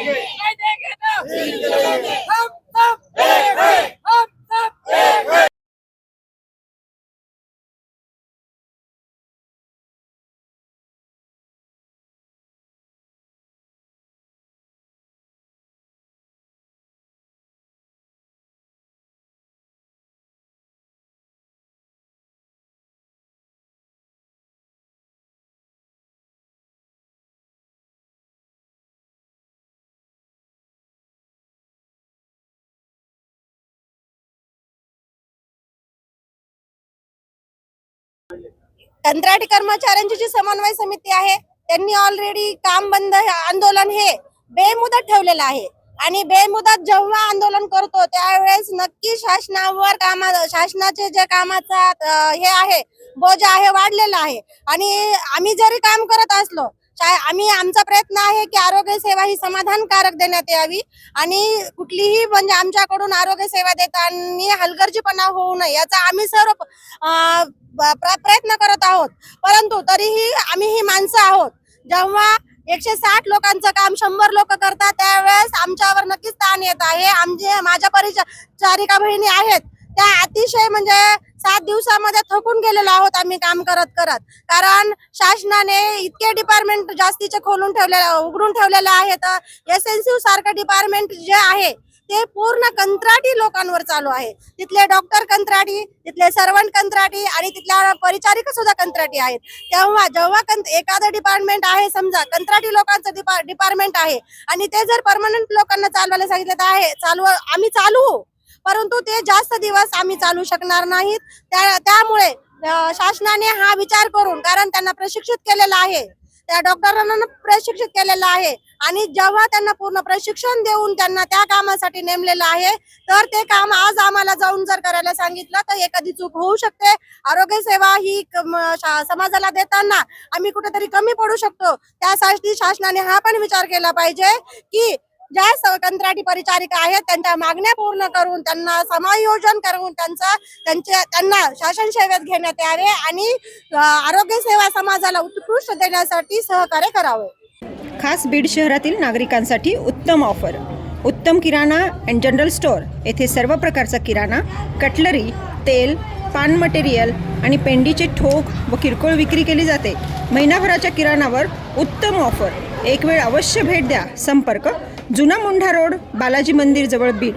থাকবে कंत्राटी कर्मचाऱ्यांची जी समन्वय समिती आहे त्यांनी ऑलरेडी काम बंद आंदोलन हे बेमुदत ठेवलेलं आहे. आणि बेमुदत जेव्हा आंदोलन करतो त्यावेळेस नक्की शासनावर कामा शासनाचे जे कामाचा हे आहे बोजा आहे वाढलेला आहे. आणि आम्ही जरी काम करत असलो आम्ही आमचा प्रयत्न आहे की आरोग्य सेवा ही समाधानकारक देण्यात यावी आणि कुठलीही म्हणजे आमच्याकडून आरोग्य सेवा देताना हलगर्जीपणा होऊ नये याचा आम्ही सर्व प्र- प्रयत्न करत आहोत. परंतु तरीही आम्ही ही माणसं आहोत. जेव्हा एकशे साठ लोकांचं काम शंभर लोक करतात त्यावेळेस आमच्यावर नक्कीच ताण येत आहे. आमचे माझ्या परिचारिका बहिणी आहेत. त्या अतिशय म्हणजे सात दिवसामध्ये थकून गेलेलो आहोत आम्ही काम करत करत. कारण शासनाने इतके डिपार्टमेंट जास्तीचे खोलून ठेवले उघडून ठेवलेले आहेत. एस एन सी सारखं डिपार्टमेंट जे आहे ते पूर्ण कंत्राटी लोकांवर चालू आहे. तिथले डॉक्टर कंत्राटी तिथले सर्वंट कंत्राटी आणि तिथल्या परिचारिका सुद्धा कंत्राटी आहेत. तेव्हा जेव्हा कंत एखादं डिपार्टमेंट आहे समजा कंत्राटी लोकांचं डिपा डिपार्टमेंट आहे आणि ते जर परमनंट लोकांना चालवायला सांगितलं तर आहे चालू आम्ही चालू. परंतु ते जास्त दिवस आम्ही चालू शकणार नाहीत. त्या त्यामुळे शासनाने हा विचार करून कारण त्यांना प्रशिक्षित केलेलं आहे. त्या डॉक्टरांना प्रशिक्षित केलेलं आहे. आणि जेव्हा त्यांना पूर्ण प्रशिक्षण देऊन त्यांना त्या कामासाठी नेमलेलं आहे तर ते काम आज आम्हाला जाऊन जर करायला सांगितलं तर एखादी चूक होऊ शकते. आरोग्य सेवा ही समाजाला देताना आम्ही कुठेतरी कमी पडू शकतो. त्यासाठी शासनाने हा पण विचार केला पाहिजे की ज्या स- कंत्राटी परिचारिका आहेत त्यांच्या मागण्या पूर्ण करून त्यांना समायोजन करून त्यांचा त्यांच्या त्यांना शासन सेवेत घेण्यात यावे आणि आरोग्य सेवा समाजाला उत्कृष्ट देण्यासाठी सहकार्य करावे. खास बीड शहरातील नागरिकांसाठी उत्तम ऑफर. उत्तम किराणा अँड जनरल स्टोअर येथे सर्व प्रकारचा किराणा कटलरी तेल पान मटेरियल आणि पेंडीचे ठोक व किरकोळ विक्री केली जाते. महिनाभराच्या किराणावर उत्तम ऑफर एक वेळ अवश्य भेट द्या. संपर्क जुना मुंढा रोड बालाजी मंदिर जवळ बीड.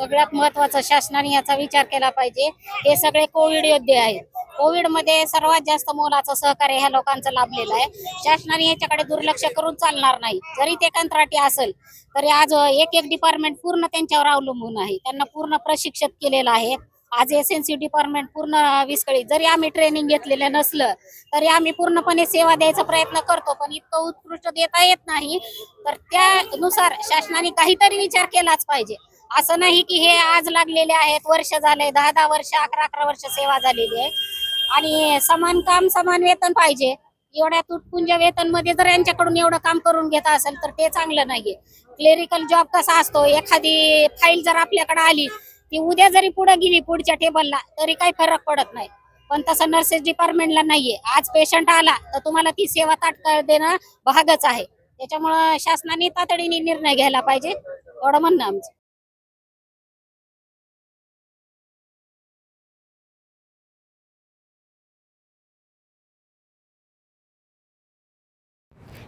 सगळ्यात महत्वाचं शासनाने याचा विचार केला पाहिजे. हे सगळे कोविड योद्धे आहेत. कोविडमध्ये सर्वात जास्त मोलाचं सहकार्य ह्या लोकांचं लाभलेलं आहे. शासनाने याच्याकडे दुर्लक्ष करून चालणार नाही. जरी ते कंत्राटी असेल तरी आज एक एक डिपार्टमेंट पूर्ण त्यांच्यावर अवलंबून आहे. त्यांना पूर्ण प्रशिक्षित केलेलं आहे. आज एस एन सी डिपार्टमेंट पूर्ण विस्कळीत. जरी आम्ही ट्रेनिंग घेतलेलं नसलं तरी आम्ही पूर्णपणे सेवा द्यायचा प्रयत्न करतो पण इतकं उत्कृष्ट देता येत नाही. तर त्यानुसार शासनाने काहीतरी विचार केलाच पाहिजे. असं नाही की हे आज लागलेले आहेत वर्ष झाले दहा दहा वर्ष अकरा अकरा वर्ष सेवा झालेली आहे. आणि समान काम समान वेतन पाहिजे. एवढ्या तुटपुंज वेतनमध्ये जर यांच्याकडून एवढं काम करून घेत असेल तर ते चांगलं नाहीये. क्लेरिकल जॉब कसा असतो? एखादी फाईल जर आपल्याकडे आली ती उद्या जरी पुढे गेली पुढच्या टेबलला तरी काही फरक पडत नाही. पण तसं नर्सेस डिपार्टमेंटला नाहीये. आज पेशंट आला तर तुम्हाला ती सेवा तात्काळ देणं भागच आहे. त्याच्यामुळं शासनाने तातडीने निर्णय घ्यायला पाहिजे. एवढं म्हणणं आमचं.